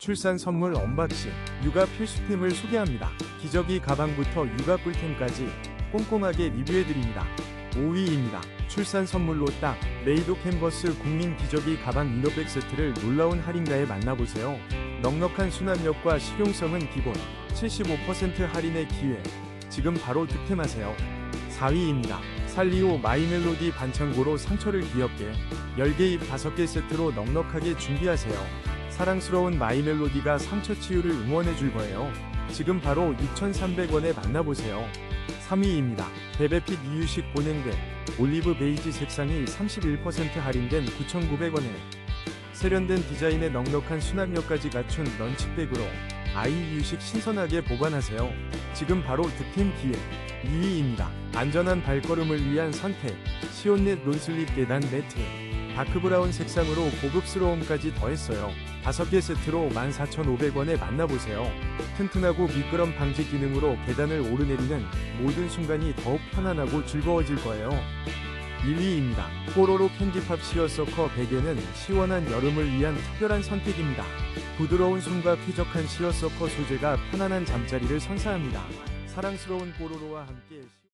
출산 선물 언박싱, 육아 필수템을 소개합니다. 기저귀 가방부터 육아 꿀템까지 꼼꼼하게 리뷰해드립니다. 5위입니다. 출산 선물로 딱 메이도 캔버스 국민 기저귀 가방 이너백 세트를 놀라운 할인가에 만나보세요. 넉넉한 수납력과 실용성은 기본 75% 할인의 기회. 지금 바로 득템하세요. 4위입니다. 살리오 마이멜로디 반창고로 상처를 귀엽게 10개 입 5개 세트로 넉넉하게 준비하세요. 사랑스러운 마이 멜로디가 상처 치유를 응원해 줄 거예요. 지금 바로 6,300원에 만나보세요. 3위입니다. 베베핏 이유식 보냉백 올리브 베이지 색상이 31% 할인된 9,900원에 세련된 디자인의 넉넉한 수납력까지 갖춘 런치백으로 아이 이유식 신선하게 보관하세요. 지금 바로 득템 기회. 2위입니다. 안전한 발걸음을 위한 선택. 시온넷 론슬립 계단 매트. 다크브라운 색상으로 고급스러움까지 더했어요. 5개 세트로 14,500원에 만나보세요. 튼튼하고 미끄럼 방지 기능으로 계단을 오르내리는 모든 순간이 더욱 편안하고 즐거워질 거예요. 1위입니다. 뽀로로 캔디팝 시어서커 베개는 시원한 여름을 위한 특별한 선택입니다. 부드러운 손과 쾌적한 시어서커 소재가 편안한 잠자리를 선사합니다. 사랑스러운 뽀로로와 함께 시-